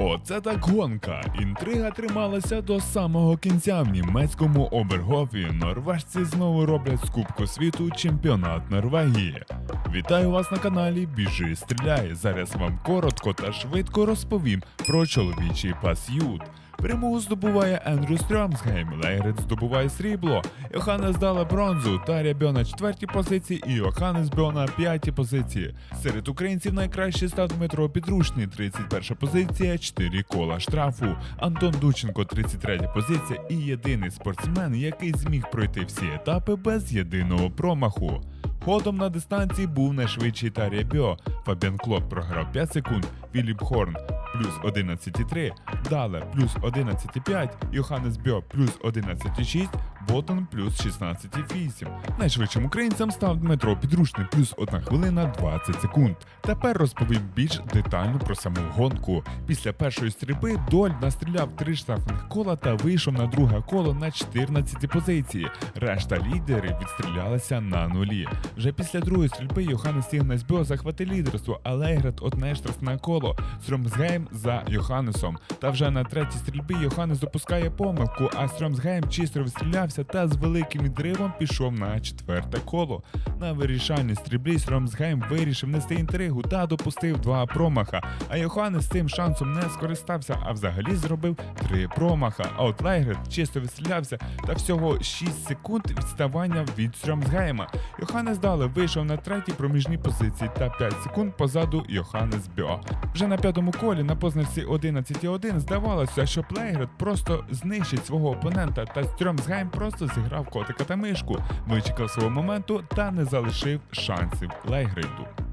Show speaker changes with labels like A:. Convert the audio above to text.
A: Оце так гонка. Інтрига трималася до самого кінця в німецькому обергофі. Норвежці знову роблять з Кубку світу чемпіонат Норвегії. Вітаю вас на каналі Біжи Стріляй. Зараз вам коротко та швидко розповім про чоловічий пас'ют. Перемогу здобуває Ендрю Стрьомсгейм, Лейгрид здобуває срібло, Йоханнес Дала бронзу, Таря Бьо на четвертій позиції і Йоханнес Бьо на п'ятій позиції. Серед українців найкраще став Дмитро Підручний, 31 позиція, 4 кола штрафу. Антон Дученко, 33 позиція і єдиний спортсмен, який зміг пройти всі етапи без єдиного промаху. Ходом на дистанції був найшвидший Тарія Бьо. Фабіан Клод програв 5 секунд, Філіп Хорн плюс 11,3, Дале плюс 11,5, Йоханнес Бьо плюс 11,6, Ботан плюс 16,8. Найшвидшим українцем став Дмитро Підручний плюс 1 хвилина 20 секунд. Тепер розповім більш детально про саму гонку. Після першої стрільби Доль настріляв три штрафних кола та вийшов на друге коло на 14 позиції. Решта лідерів відстрілялися на нулі. Вже після другої стрільби Йоханнес Ігнес Бьо захватив лідерство, а Лейград одне штрафне коло. Стрьомсгейм за Йоханнесом. Та вже на третій стрільбі Йоханнес допускає помилку, а Стрьомсгейм чисто відстрілявся та з великим відривом пішов на четверте коло. На вирішальній стрільбі Стрьомсгейм вирішив нести інтригу та допустив два промаха. А Йоханнес цим шансом не скористався, а взагалі зробив три промаха. А от Лайгрет чисто відстрілявся та всього 6 секунд відставання від Стрьомсгейма. Йоханнес Дале вийшов на третій проміжній позиції та 5 секунд позаду Йоханнес Бьо. Вже на п'ятому колі на позначці 11.1 здавалося, що Плейгрет просто знищить свого опонента, та Стрьомсгейм просто зіграв котика та мишку, вичекав свого моменту та не залишив шансів Лейгриду.